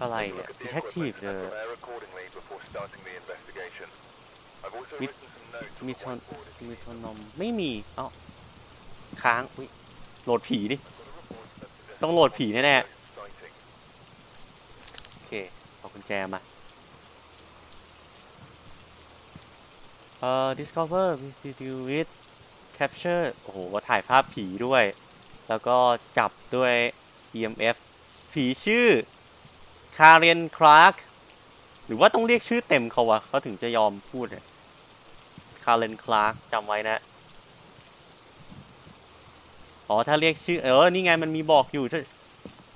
อะไรเนี่ย detective เจอมิดมีทอนมีทอนนมไม่มี เอ้า ค้าง อุ้ยโหลดผีดิ ต้องโหลดผีแน่ๆ โอเค เอากุญแจมา เอ่อ discover video with capture โอ้โห ถ่ายภาพผีด้วย แล้วก็จับด้วย EMF ผีชื่อ คาเรนคลาร์กหรือว่าต้องเรียกชื่อเต็มเขาวะเขาถึงจะยอมพูดเนี่ยคาเรนคลาร์กจำไว้นะ อ๋อ ถ้าเรียกชื่อ เออ นี่ไงมันมีบอกอยู่ ถ้า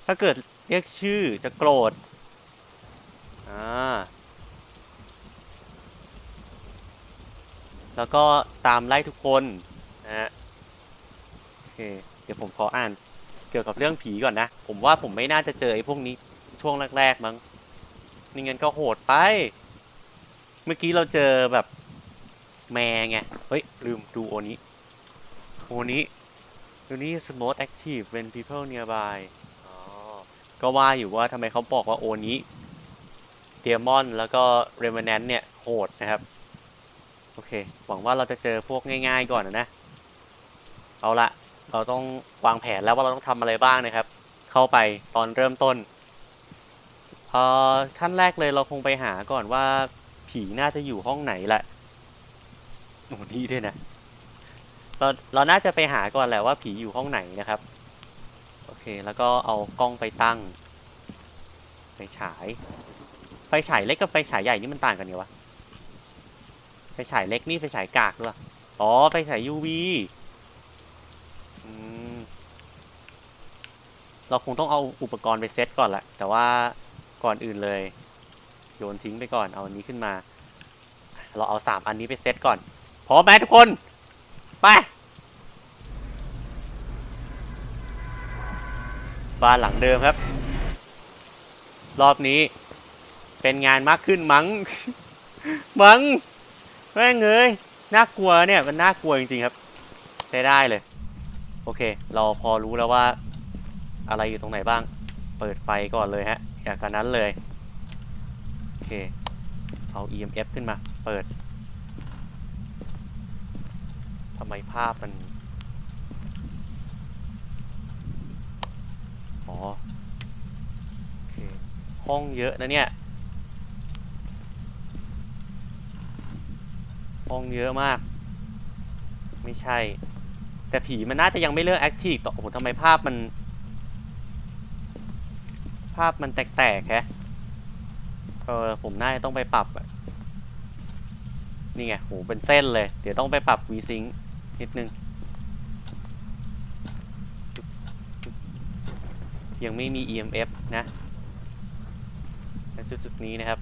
ถ้าเกิดเรียกชื่อจะโกรธ อ่า แล้วก็ตามไล่ทุกคนนะฮะโอเค เดี๋ยวผมขออ่านเกี่ยวกับเรื่องผีก่อนนะ ผมว่าผมไม่น่าจะเจอไอ้พวกนี้ ช่วงแรกๆมั้งนี่งั้นก็โหดไป เมื่อกี้เราเจอแบบแม่ไง เฮ้ย ลืมดูโอนี้โอนี้โอนี้ most active when people nearby ก็ว่าอยู่ว่าทำไมเขาบอกว่าโอนี้เดียมอนแล้วก็เรม a น a n t เนี่ย โหดนะครับ โอเค หวังว่าเราจะเจอพวกง่ายๆก่อนนะ เอาละเราต้องวางแผนแล้วว่าเราต้องทำอะไรบ้างนะครับ เข้าไปตอนเริ่มต้น เอ่อขั้นแรกเลยเราคงไปหาก่อนว่าผีน่าจะอยู่ห้องไหนแหละโอ้นี่ด้วยนะ เราเราน่าจะไปหาก่อนแหละว่าผีอยู่ห้องไหนนะครับ โอเคแล้วก็เอากล้องไปตั้งไฟฉาย ไฟฉายเล็กกับไฟฉายใหญ่นี่มันต่างกันไงวะ ไฟฉายเล็กนี่ไฟฉายกากด้วยอ๋อไฟฉาย UV อืมเราคงต้องเอาอุปกรณ์ไปเซตก่อนแหละ แต่ว่า ก่อนอื่นเลย โยนทิ้งไปก่อนเอาอันนี้ขึ้นมา เราเอาสามอันนี้ไปเซตก่อนพร้อมไหมทุกคน ไปบ้านหลังเดิมครับ รอบนี้ เป็นงานมากขึ้นมั้งมั้งแม่งเอ้ยน่ากลัวเนี่ยมันน่ากลัวจริงๆครับใช้ได้เลย โอเค เราพอรู้แล้วว่า อะไรอยู่ตรงไหนบ้าง เปิดไฟก่อนเลยฮะ อย่างกันนั้นเลย โอเค เอา EMF ขึ้นมา เปิด ทำไมภาพมัน อ๋อ โอเค ห้องเยอะนะเนี่ย ห้องเยอะมาก ไม่ใช่ แต่ผีมันน่าจะยังไม่เลิกแอคทีฟต่อ โอ้โหทำไมภาพมันาพมันแตกๆแฮะเออผมน่าจะต้องไปปรับนี่ไงโหเป็นเส้นเลย เดี๋ยวต้องไปปรับ VSync นิดนึง ยังไม่มี EMF นะจุดจุดๆนี้นะครับ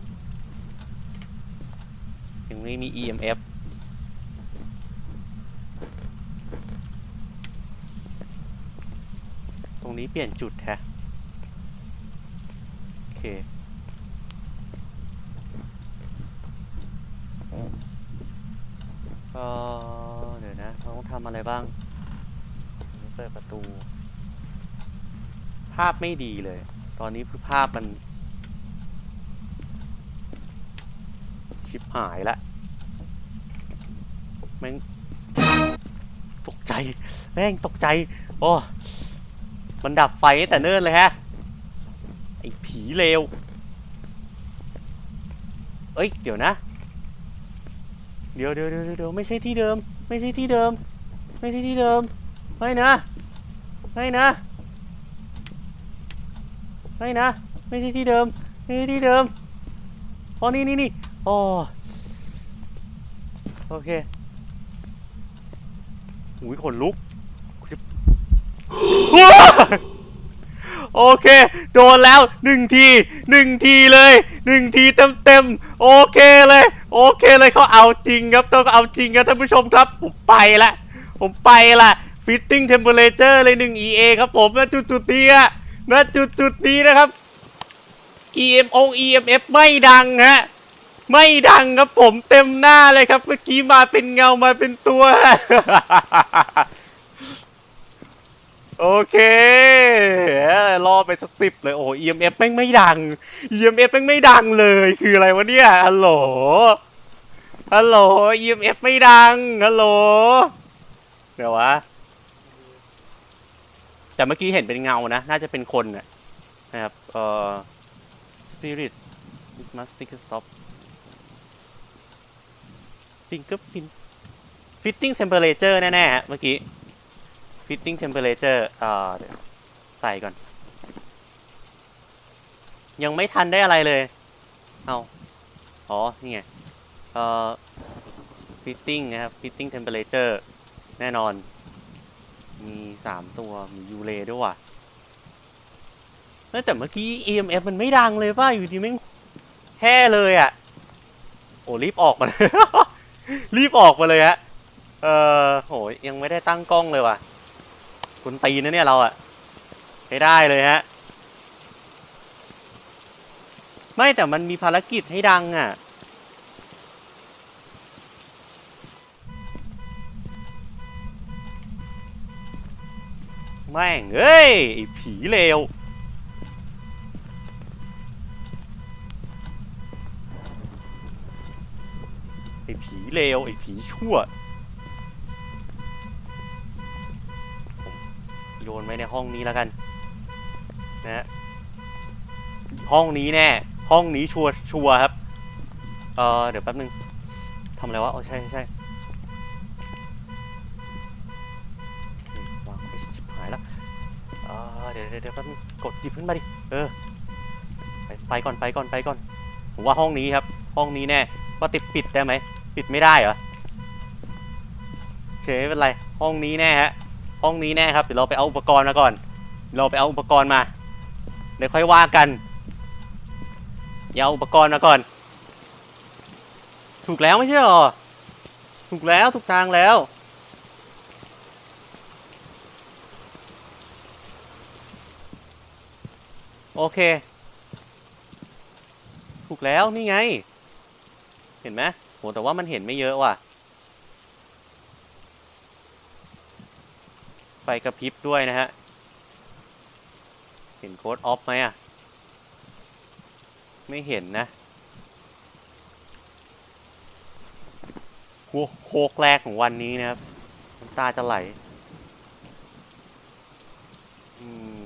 ยังไม่มี EMF ตรงนี้เปลี่ยนจุดแฮะ เค ก็เดี๋ยวนะเราต้องทำอะไรบ้าง เปิดประตู ภาพไม่ดีเลย ตอนนี้คือภาพมัน ชิบหายละแม่งตกใจ แม่งตกใจ โอ้ มันดับไฟแต่เนิ่นเลยฮะ เลว เอ้ย เดี๋ยวนะ เดี๋ยวเดี๋ยวเดี๋ยวเดี๋ยวไม่ใช่ที่เดิม ไม่ใช่ที่เดิม ไม่ใช่ที่เดิม ไม่นะ ไม่นะ ไม่นะ ไม่ใช่ที่เดิม ไม่ใช่ที่เดิม อ๋อ นี่นี่นี่อ๋อ โอเคอุ้ยขนลุกกูจะ โอเค โดนแล้วหนึ่งทีหนึ่งทีเลยหนึ่งทีเต็มเต็มโอเคเลย โอเคเลยเขาเอาจริงครับต้องเอาจริงครับท่านผู้ชมครับ ผมไปละผมไปละ fitting temperature เลยหนึ่ง EA ครับผมณจุดจุดนี้อะณจุดจุดนี้นะครับ EM อง EMF ไม่ดังฮะไม่ดังครับผมเต็มหน้าเลยครับ เมื่อกี้มาเป็นเงามาเป็นตัว โอเคเอ้ยรอไปสักสิบเลยโอ้ EMF แม่งไม่ดัง EMF แม่งไม่ดังเลยคืออะไรวะเนี่ยฮัลโหลฮัลโหล EMF ไม่ดังฮัลโหลเดี๋ยววะแต่เมื่อกี้เห็นเป็นเงานะ น่าจะเป็นคนน่ะนะครับเอ่อ spirit it must take a stop fingerprint fitting temperature แน่ๆเมื่อกี้ fitting temperature เอ่อเดี๋ยวใส่ก่อน ยังไม่ทันได้อะไรเลย เอาอ๋อ นี่ไง เอ่อ fitting นะครับ fitting temperature แน่นอน มีสามตัว มียูเลด้วยว่ะเอ้ยแต่เมื่อกี้ EMF มันไม่ดังเลยป่ะ อยู่ดีแม่งแห่เลยอะ โอ้รีบออกมาเลย รีบออกมาเลยฮะ เออโหยังไม่ได้ตั้งกล้องเลยว่ะ คุณตีนนะเนี่ยเราอะใช้ได้เลยฮะ ไม่แต่มันมีภารกิจให้ดังอะแม่งเอ้ยไอผีเลวไอ้ผีเลวไอ้ผีชั่ว โยนไว้ในห้องนี้แล้วกันนะฮะห้องนี้แน่ ห้องนี้ชัวชัวครับ เออเดี๋ยวแป๊บนึงทำอะไรวะอ๋อใช่ใช่ใชวางไอ้ชิบหายแล้วเออเดี๋ยวเดี๋ยวเดี๋ยวแป๊บนึงกดหยิบขึ้นมาดิ เออ ไปไปก่อนไปก่อนไปก่อน ผมว่าห้องนี้ครับ ห้องนี้แน่ ว่าติดปิดได้ไหม ปิดไม่ได้เหรอโอเคไม่เป็นไร ห้องนี้แน่ฮะ ห้องนี้แน่ครับเดี๋ยวเราไปเอาอุปกรณ์มาก่อน เราไปเอาอุปกรณ์มาเดี๋ยวค่อยว่ากันอย่าเอาอุปกรณ์มาก่อน ถูกแล้วไม่ใช่หรอ ถูกแล้วถูกทางแล้ว โอเค ถูกแล้วนี่ไง เห็นไหมโหแต่ว่ามันเห็นไม่เยอะว่ะ ฟกระพริบด้วยนะฮะ เห็นโค้ดออฟไหมอะ ไม่เห็นนะโคกแรกของวันนี้นะครับน้ำตาจะไหลอืม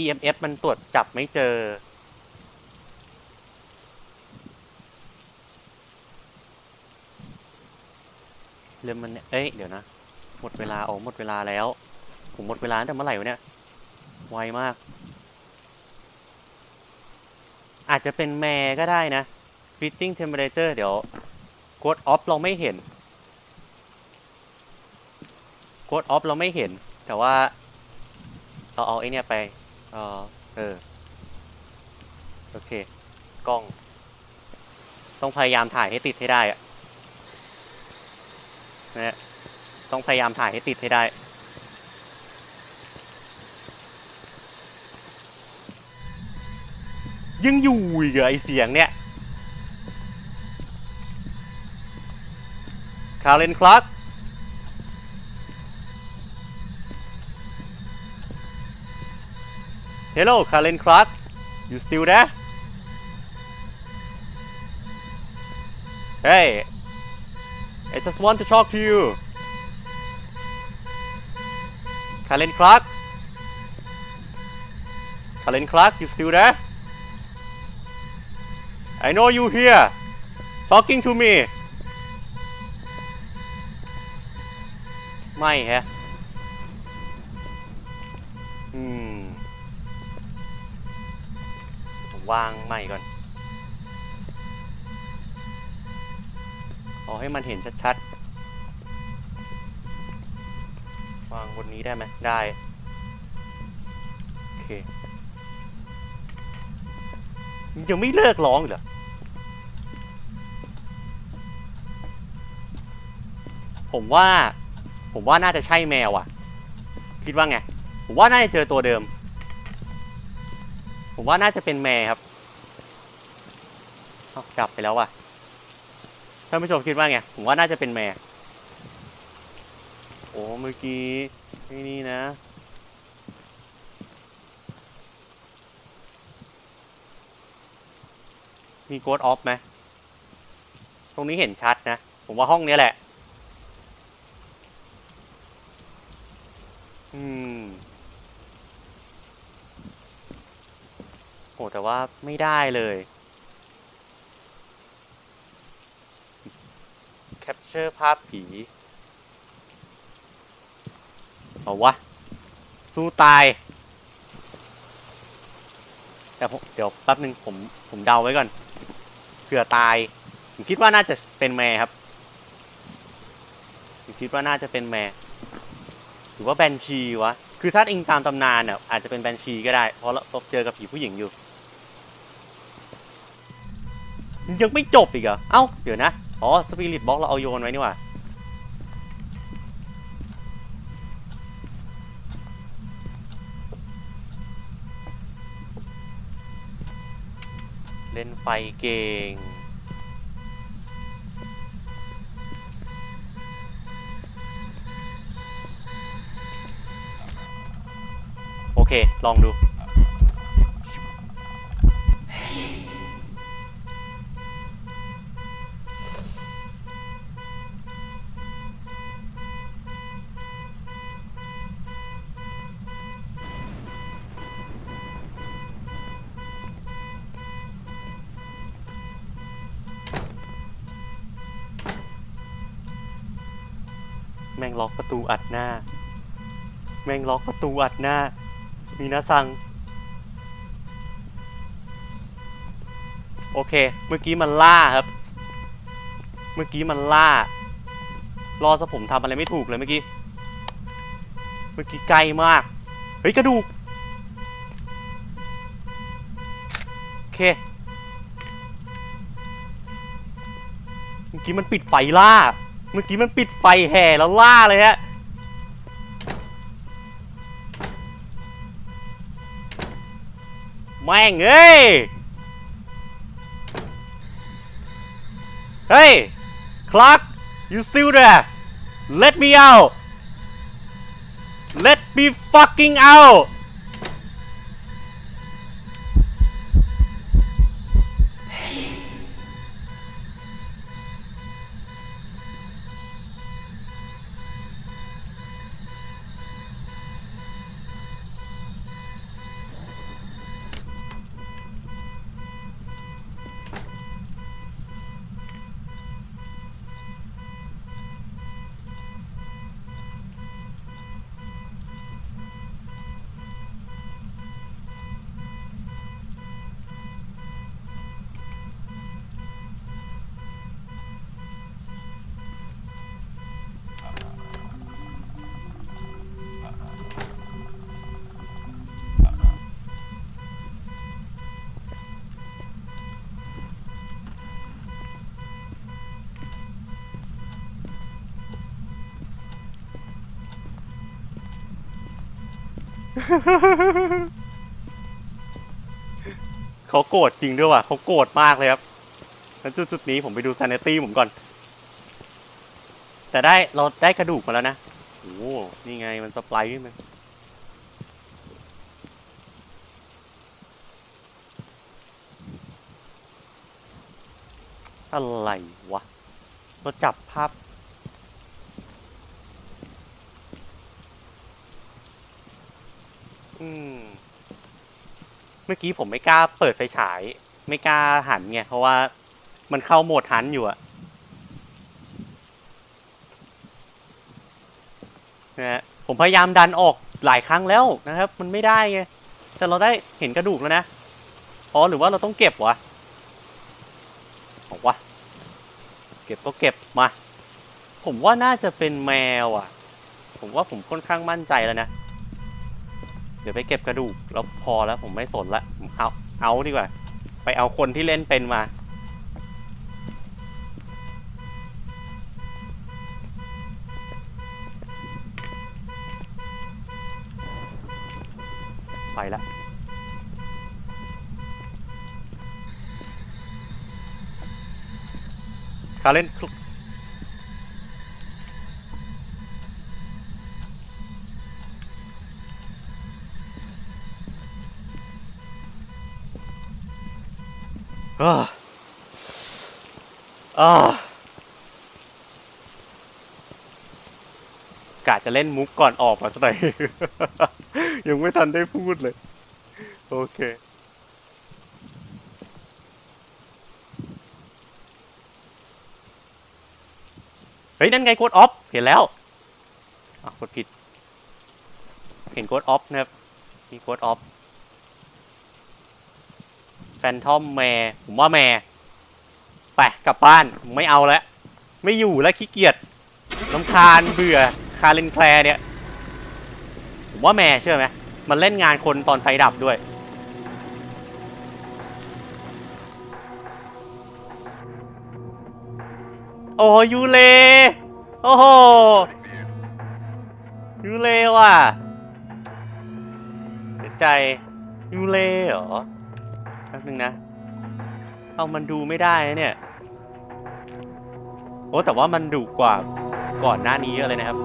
EMF มันตรวจจับไม่เจอ เริ่มมันเนี่ยเอ้ย เดี๋ยวนะ หมดเวลาโอ๋อหมดเวลาแล้ว ผมหมดเวลาตั้งแต่เมื่อไหร่วะเนี่ย ไวมาก อาจจะเป็นแมร์ก็ได้นะ fitting temperature เดี๋ยว code off เราไม่เห็น code off เราไม่เห็น แต่ว่า เราเอาไอ้เนี่ยไป เออเออ โอเค กล้อง ต้องพยายามถ่ายให้ติดให้ได้อะ นะฮะต้องพยายามถ่ายให้ติดให้ได้ ยังอยู่อีกเหรอไอเสียงเนี่ยคาร์เลนคลัก Hello, Karen Clark. You still there? Hey, I just want to talk to you. Karen Clark? Karen Clark, you still there? I know you here. Talking to me. ไม่แฮะ อืม ผมวางใหม่ก่อน ขอให้มันเห็นชัดๆ วางบนนี้ได้ไหมได้ โอเคยังไม่เลิกร้องเหรอผมว่า ผมว่าน่าจะใช่แมวอะคิดว่าไง ผมว่าน่าจะเจอตัวเดิม ผมว่าน่าจะเป็นแมวครับดับไปแล้วว่ะ ท่านผู้ชมคิดว่าไง ผมว่าน่าจะเป็นแมวโอ้ เมื่อกี้นี่นี่นะ มีโกดออฟไหม ตรงนี้เห็นชัดนะ ผมว่าห้องนี้แหละ อืมโหแต่ว่าไม่ได้เลย แคป เจอร์ภาพผี เอาวะ สู้ตาย แต่ผมเดี๋ยวแป๊บนึงผมผมเดาไว้ก่อนเผื่อตาย ผมคิดว่าน่าจะเป็นแม่ครับ ผมคิดว่าน่าจะเป็นแม่หรือว่าแบนชีวะ คือถ้าอิงตามตำนานเนี่ยอาจจะเป็นแบนชีก็ได้ เพราะเราเจอกับผีผู้หญิงอยู่ ยังไม่จบอีกเหรอ เอ้า เดี๋ยวนะ อ๋อสปิริตบล็อกเราเอาโยนไว้นี่หว่าเล่นไฟเก่ง โอเค ลองดู ล็อกประตูอัดหน้า แม่งล็อกประตูอัดหน้า มีนะซังโอเค เมื่อกี้มันล่าครับ เมื่อกี้มันล่า รอซะผมทำอะไรไม่ถูกเลยเมื่อกี้ เมื่อกี้ไกลมาก เฮ้ยกระดูก โอเค เมื่อกี้มันปิดไฟล่า เมื่อกี้มันปิดไฟแห่แล้วล่าเลยฮะแม่งเอ้ย เฮ้ย Clark you still there let me out let me fucking out เขาโกรธจริงด้วยว่ะเขาโกรธมากเลยครับแล้วจุดจุดนี้ผมไปดู sanity ผมก่อน แต่ได้เราได้กระดูกมาแล้วนะโอ้นี่ไงมันสปายขึ้นมาอะไรวะเราจับภาพ อืม เมื่อกี้ผมไม่กล้าเปิดไฟฉาย ไม่กล้าหันไงเพราะว่ามันเข้าโหมดหันอยู่อะนะฮะผมพยายามดันออกหลายครั้งแล้วนะครับ มันไม่ได้ไงแต่เราได้เห็นกระดูกแล้วนะอ๋อหรือว่าเราต้องเก็บวะบอกว่าเก็บก็เก็บมา ผมว่าน่าจะเป็นแมวอะ ผมว่าผมค่อนข้างมั่นใจแล้วนะ เดี๋ยวไปเก็บกระดูกแล้วพอแล้วผมไม่สนละผมเอาเอาดีกว่า ไปเอาคนที่เล่นเป็นมา ไปละคาเล่น อ้าอ้ากะจะเล่นมุกก่อนออกมาสักหน่อย ยังไม่ทันได้พูดเลย โอเค เฮ้ย นั่นไงโค้ดออฟ เห็นแล้วอะกดผิด เห็นโค้ดออฟนะครับมีโค้ดออฟ ฟนทอมแมร์ผมว่าแมร์ไปกลับบ้านไม่เอาแล้ว ไม่อยู่แล้วขี้เกียจลำคาญเบื่อคาเลนแคลเนี่ย ผมว่าแมร์เชื่อไหมมันเล่นงานคนตอนไฟดับด้วย โอ้ยูเล โอ้โหยูเลว่ะเสียใจยูเลเหรอ นึงนะ เอามันดูไม่ได้นะเนี่ย โอ้แต่ว่ามันดุกว่าก่อนหน้านี้เยอะเลยนะครับ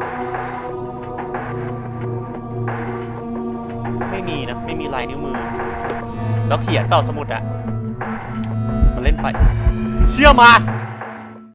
ไม่มีนะ ไม่มีลายนิ้วมือ แล้วเขียนเปล่าสมุดอะมันเล่นไฟ เชื่อมา